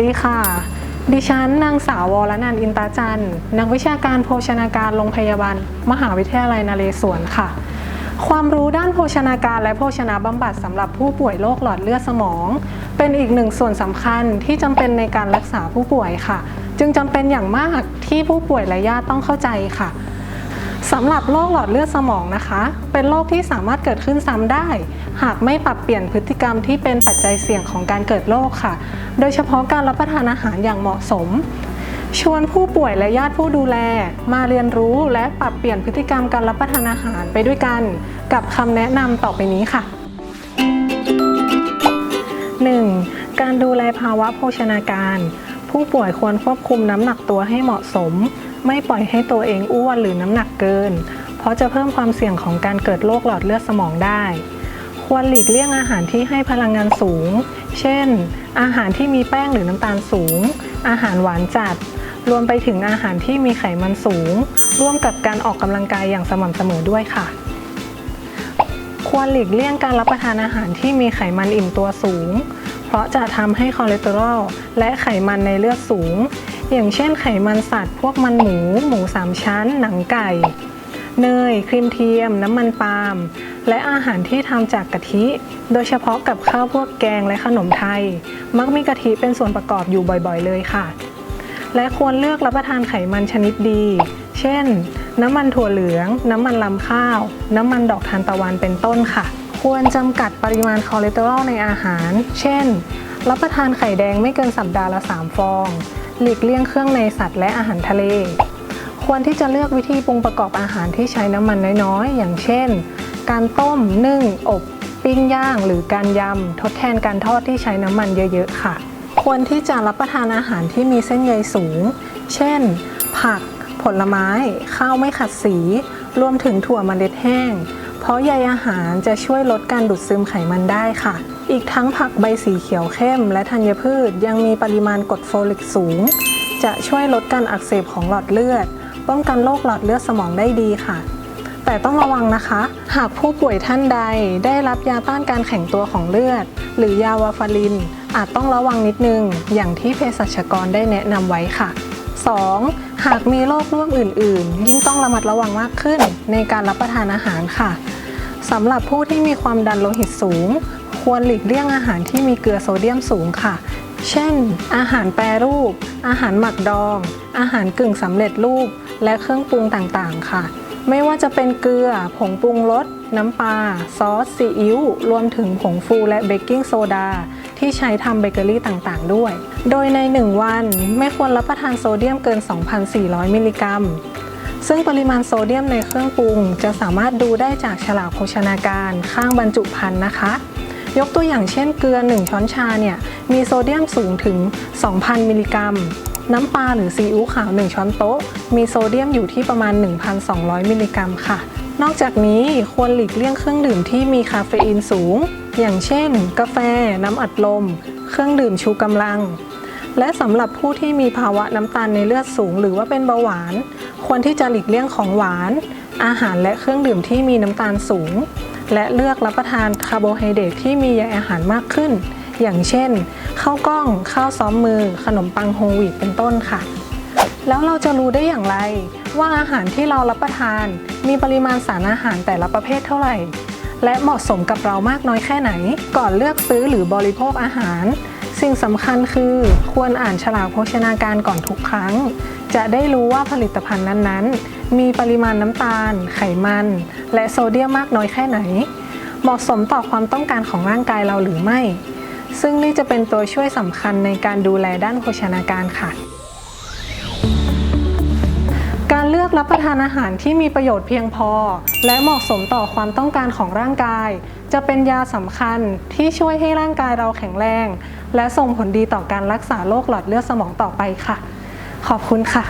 ดีค่ะ ดิฉันนางสาววรนันท์อินตาจันนักวิชาการโภชนาการโรงพยาบาล มหาวิทยาลัยนเรศวรค่ะ ความรู้ด้านโภชนาการและโภชนาบำบัดสำหรับผู้ป่วยโรคหลอดเลือดสมอง เป็นอีกหนึ่งส่วนสำคัญที่จำเป็นในการรักษาผู้ป่วยค่ะ จึงจำเป็นอย่างมากที่ผู้ป่วยและญาติต้องเข้าใจค่ะ สำหรับโรคหลอดเลือดสมองนะคะ เป็นโรคที่สามารถเกิดขึ้นซ้ำได้ หากไม่ปรับเปลี่ยนพฤติกรรมที่เป็นปัจจัยเสี่ยงของการเกิดโรคค่ะ โดยเฉพาะการรับประทานอาหารอย่างเหมาะสม ชวนผู้ป่วยและญาติผู้ดูแล มาเรียนรู้และปรับเปลี่ยนพฤติกรรมการรับประทานอาหารไปด้วยกัน กับคำแนะนำต่อไปนี้ค่ะ 1. การดูแลภาวะโภชนาการ ผู้ป่วยควรควบคุมน้ำหนักตัวให้เหมาะสม ไม่ปล่อยให้ตัวเองอ้วนหรือน้ำหนักเกิน เพราะจะเพิ่มความเสี่ยงของการเกิดโรคหลอดเลือดสมองได้ ควรหลีกเลี่ยงอาหารที่ให้พลังงานสูง เช่น อาหารที่มีแป้งหรือน้ำตาลสูง อาหารหวานจัด รวมไปถึงอาหารที่มีไขมันสูง ร่วมกับการออกกำลังกายอย่างสม่ำเสมอด้วยค่ะ ควรหลีกเลี่ยงการรับประทานอาหารที่มีไขมันอิ่มตัวสูง ราะจะทำให้คอเลสเตอรอลและไขมันในเลือดสูง อย่างเช่นไขมันสัตว์ พวกมันหมู หมูสามชั้น หนังไก่ เนย ครีมเทียม น้ำมันปาล์ม และอาหารที่ทำจากกะทิ โดยเฉพาะกับข้าวพวกแกงและขนมไทย มักมีกะทิเป็นส่วนประกอบอยู่บ่อยๆ เลยค่ะ และควรเลือกรับประทานไขมันชนิดดี เช่น น้ำมันถั่วเหลือง น้ำมันลำข้าว น้ำมันดอกทานตะวันเป็นต้นค่ะ ควรจำกัดปริมาณคอเลสเตอรอลในอาหาร เช่น รับประทานไข่แดงไม่เกินสัปดาห์ละ 3 ฟอง หลีกเลี่ยงเครื่องในสัตว์และอาหารทะเล ควรที่จะเลือกวิธีปรุงประกอบอาหารที่ใช้น้ำมันน้อยๆ อย่างเช่น การต้ม นึ่ง อบ ปิ้งย่าง หรือการยำ ทดแทนการทอดที่ใช้น้ำมันเยอะๆ ค่ะ ควรที่จะรับประทานอาหารที่มีเส้นใยสูง เช่น ผัก ผลไม้ ข้าวไม่ขัดสี รวมถึงถั่วเมล็ดแห้ง เพราะใยอาหารจะช่วยลดการดูดซึมไขมันได้ค่ะ อีกทั้งผักใบสีเขียวเข้ม และธัญพืชยังมีปริมาณกรดโฟลิกสูง จะช่วยลดการอักเสบของหลอดเลือด ป้องกันโรคหลอดเลือดสมองได้ดีค่ะ แต่ต้องระวังนะคะ หากผู้ป่วยท่านใดได้รับยาต้านการแข็งตัวของเลือด หรือยาวาฟาริน อาจต้องระวังนิดนึง อย่างที่เภสัชกรได้แนะนำไว้ค่ะ 2. หากมีโรคร่วมอื่น ๆ ยิ่งต้องระมัดระวังมากขึ้นในการรับประทานอาหารค่ะ สำหรับผู้ที่มีความดันโลหิตสูง ควรหลีกเลี่ยงอาหารที่มีเกลือโซเดียมสูงค่ะ เช่น อาหารแปรรูป อาหารหมักดอง อาหารกึ่งสำเร็จรูป และเครื่องปรุงต่างๆ ค่ะ ไม่ว่าจะเป็นเกลือ ผงปรุงรส น้ำปลา ซอส ซีอิ๊ว รวมถึงผงฟูและเบกกิ้งโซดา ที่ใช้ทำเบเกอรี่ต่างๆ ด้วย โดยใน 1 วันไม่ควรรับประทานโซเดียมเกิน 2,400 มิลลิกรัม ซึ่งปริมาณโซเดียมในเครื่องปรุง จะสามารถดูได้จากฉลากโภชนาการข้างบรรจุภัณฑ์นะคะ ยกตัวอย่างเช่นเกลือ 1 ช้อนชาเนี่ยมีโซเดียมสูงถึง 2,000 มิลลิกรัม น้ำปลาหรือซีอิ๊วขาว 1 ช้อนโต๊ะ มีโซเดียมอยู่ที่ประมาณ 1,200 มิลลิกรัมค่ะ นอกจากนี้ควรหลีกเลี่ยงเครื่องดื่มที่มีคาเฟอีนสูง อย่างเช่น กาแฟ น้ำอัดลม เครื่องดื่มชูกำลังและสำหรับผู้ที่มีภาวะน้ำตาลในเลือดสูง หรือว่าเป็นเบาหวาน ควรที่จะหลีกเลี่ยงของหวาน อาหารและเครื่องดื่มที่มีน้ำตาลสูง และเลือกรับประทานคาร์โบไฮเดรตที่มีใยอาหารมากขึ้น อย่างเช่น ข้าวกล้อง ข้าวซ้อมมือ ขนมปังโฮลวีตเป็นต้นค่ะ แล้วเราจะรู้ได้อย่างไร ว่าอาหารที่เรารับประทาน มีปริมาณสารอาหารแต่ละประเภทเท่าไหร่ และเหมาะสมกับเรามากน้อยแค่ไหน ก่อนเลือกซื้อหรือบริโภคอาหาร สิ่งสำคัญคือควรอ่านฉลากโภชนาการก่อนทุกครั้ง จะได้รู้ว่าผลิตภัณฑ์นั้นๆ มีปริมาณน้ำตาล ไขมัน และโซเดียมมากน้อยแค่ไหน เหมาะสมต่อความต้องการของร่างกายเราหรือไม่ ซึ่งนี่จะเป็นตัวช่วยสำคัญในการดูแลด้านโภชนาการค่ะ เลือกรับประทานอาหารที่มีประโยชน์เพียงพอ และเหมาะสมต่อความต้องการของร่างกาย จะเป็นยาสำคัญที่ช่วยให้ร่างกายเราแข็งแรง และส่งผลดีต่อการรักษาโรคหลอดเลือดสมองต่อไปค่ะ ขอบคุณค่ะ